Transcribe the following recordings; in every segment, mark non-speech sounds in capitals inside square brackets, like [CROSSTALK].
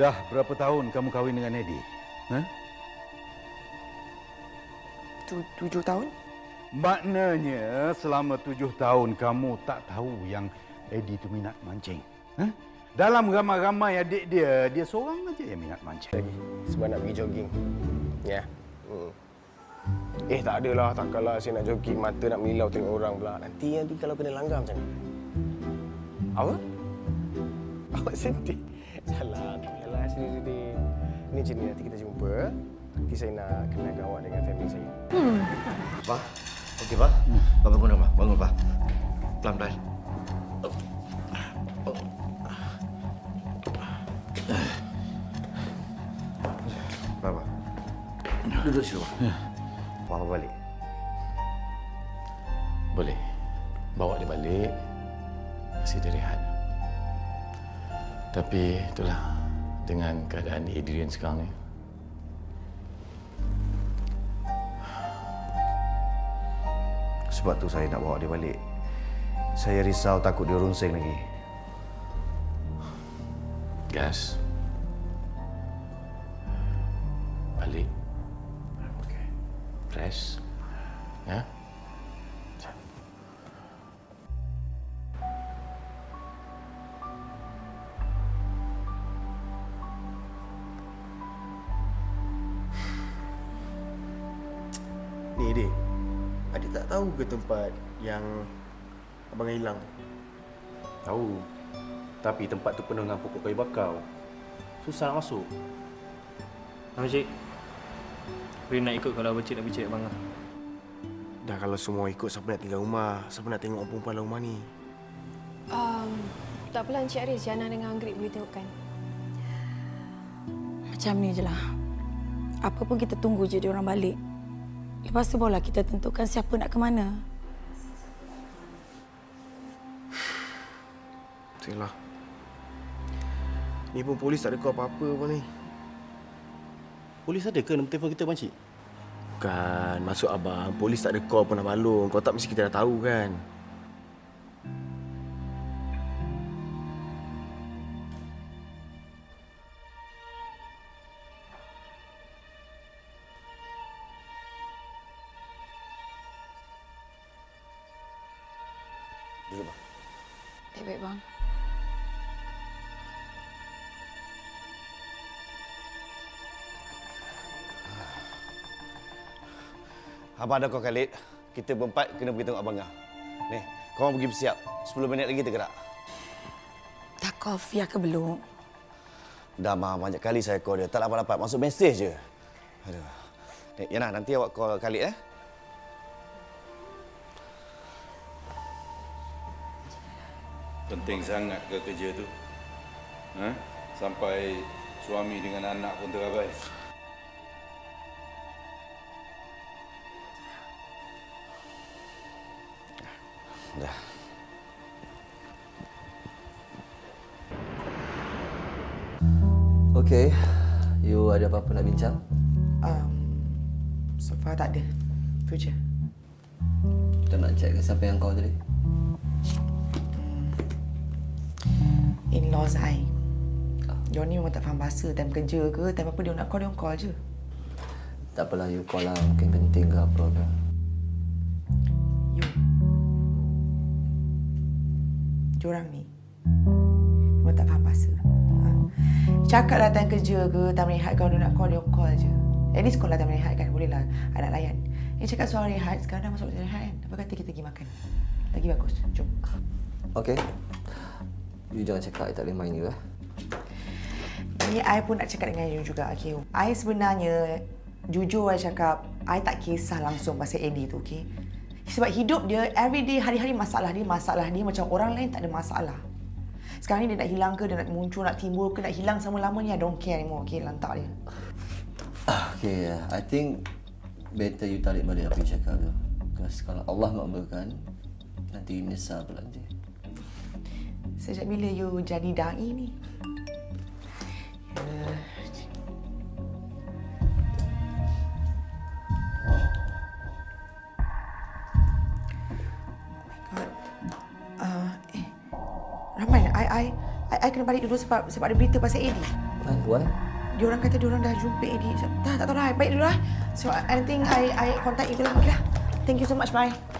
Dah berapa tahun kamu kahwin dengan Eddie? Ha? Tu, tujuh tahun? Maknanya selama tujuh tahun kamu tak tahu yang Eddie itu minat mancing. Ha? Dalam ramai-ramai adik dia, dia seorang aja yang minat mancing. lagi sebab nak pergi jogging. Ya. Yeah. Hmm. Eh tak adalah, takkanlah saya nak jogging mata nak milau tengok orang pula. Nanti nanti kalau kena langgar macam ni. Apa? [LAUGHS] Awak sedih. Salah, salah sedih-sedih. Ini macam ni nanti kita jumpa. Nanti saya nak kenalkan awak dengan family saya. Pak, okey Pak. Pak bangun Pak, bangun Pak. Pelan-pelan. Duduk situ Pak. Bapak balik. Boleh. Bawa dia balik. Kasih dia rehat. Tapi itulah dengan keadaan Adrian sekarang ni. Sebab tu saya nak bawa dia balik. Saya risau takut dia runsing lagi. Gas. Balik. Okey. Rest. Ya? Ni Adik. Adik tak tahu ke tempat yang abang hilang? Tahu. Tapi tempat tu penuh dengan pokok kayu bakau. Susah nak masuk. Abang Cik. Nak ikut kalau Abang Cik nak abang lah. Dah kalau semua ikut siapa nak tinggal rumah, siapa nak tengok orang perempuan dalam rumah ni? Um, tak apalah Encik Aris, Jana dengan Anggrek boleh tengokkan. Macam ni je lah. Apa pun kita tunggu je dia orang balik. Lepas tu barulah kita tentukan siapa nak ke mana. Salah. Ni pun polis tak ada kau apa-apa pun ni. Polis ada ke nombor telefon kita, Pakcik? Bukan, maksud abang, polis tak ada call pun nak balung. Kau tak mesti kita dah tahu kan? Baik-baik bang. Abang ada kau Khalid. Kita berempat kena pergi tengok abang Ngah. Ni, kau orang pergi bersiap. 10 minit lagi tergerak. Tak kopi ke belum? Dah mah banyak kali saya call dia. Tak dapat-dapat. Masuk mesej je. Aduh. Ni, Yana, nanti awak call Khalid eh. Penting sangat ke kerja tu? Ha? Sampai suami dengan anak pun terabai. Dah. Okey, you ada apa-apa nak bincang? Um, so far tak ada. Tu je. Kita nak check siapa yang call tadi. In-laws I. Dia ni memang tak faham bahasa. Time kerja ke, time apa dia nak call, dia call je. Tak apalah, you call lah. Mungkin penting ke apa ke. You. Diorang ni memang tak faham bahasa. Ha? Cakap lah time kerja ke, time rehat kalau dia nak call, dia call je. At least call lah time rehat kan, boleh lah anak layan. Yang cakap soal rehat, sekarang dah masuk rehat kan. Apa kata kita pergi makan? Lagi bagus, jom. Okey. You jangan cakap I tak boleh main you eh. Ni I pun nak cakap dengan you juga, okay? I sebenarnya, jujur I cakap, I tak kisah langsung pasal Eddie tu, okay? Sebab hidup dia, everyday, hari-hari masalah dia, masalah dia macam orang lain tak ada masalah. Sekarang ni dia nak hilang ke, dia nak muncul, nak timbul ke, nak hilang selama-lamanya, I don't care anymore, okay? Lantak dia. Okay, I think better you tarik balik apa you cakap tu. Because kalau Allah makbulkan, nanti you menyesal pula nanti. Sejak bila you jadi da'i ni? Ya. Oh. Uh, eh, Rahman, I, I, I, I kena balik dulu sebab sebab ada berita pasal Eddie. Why? Why? Diorang kata diorang dah jumpa Eddie. Tak, tak tahu lah. Baik dulu lah. So, anything I, I contact you lah. Okay lah. Thank you so much. Bye.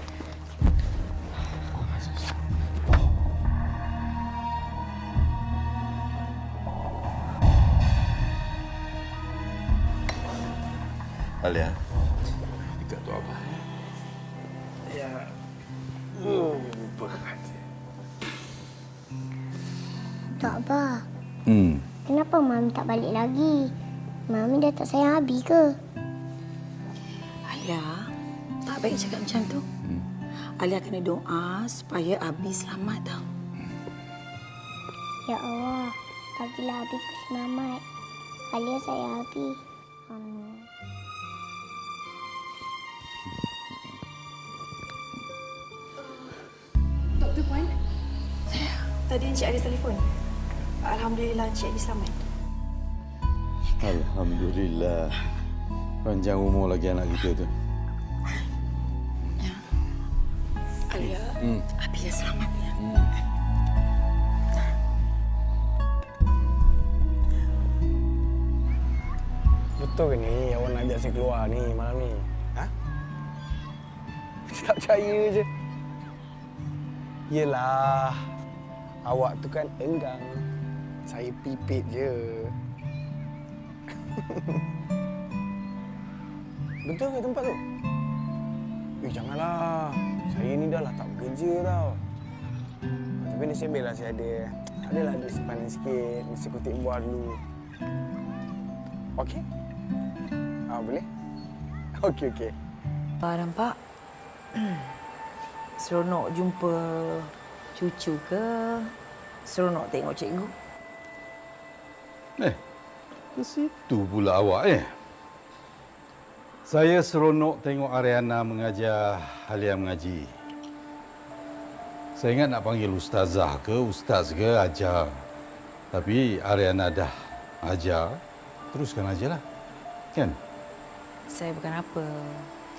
Alia. Dekat tu Abah. Ya. Oh, berat. Tak apa. Hmm. Kenapa Mami tak balik lagi? Mami dah tak sayang Abi ke? Alia, tak baik cakap macam tu. Alia kena doa supaya Abi selamat tau. Ya Allah, bagilah Abi selamat. Alia sayang Abi. Amin. Tadi Encik Aris telefon. Alhamdulillah Encik Aris selamat. Alhamdulillah. Panjang umur lagi anak kita tu. Alia, Abi dah selamat ya. Betul ke ni awak nak ajak saya keluar ni malam ni? Ha? Saya tak percaya je. Yelah. Awak tu kan enggang. Saya pipit je. [LAUGHS] Betul ke tempat tu? Eh, janganlah. Saya ni dah lah tak bekerja tau. Tapi nasib baiklah saya ada. Adalah ada simpanan sikit. Mesti kutip buah dulu. Okey? Ah, boleh? [LAUGHS] Okey, okey. Ah, nampak? [CLEARS THROAT] Seronok jumpa cucu ke? Seronok tengok cikgu? Eh, ke situ pula awak eh. Saya seronok tengok Ariana mengajar Halia mengaji. Saya ingat nak panggil ustazah ke ustaz ke ajar. Tapi Ariana dah ajar, teruskan ajalah. Kan? Saya bukan apa.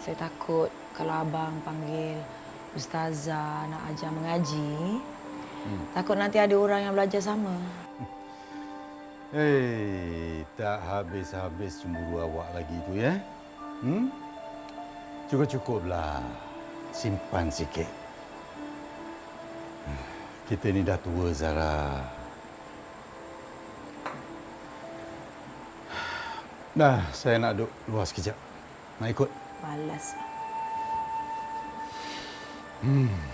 Saya takut kalau abang panggil ustazah nak ajar mengaji, hmm. takut nanti ada orang yang belajar sama. [LAUGHS] Hei, tak habis-habis cemburu awak lagi tu ya. Hmm? Cukup-cukuplah. Simpan sikit. [SIGHS] Kita ni dah tua, Zara. [SIGHS] Dah, saya nak duduk luar sekejap. Nak ikut? Malas. Hmm.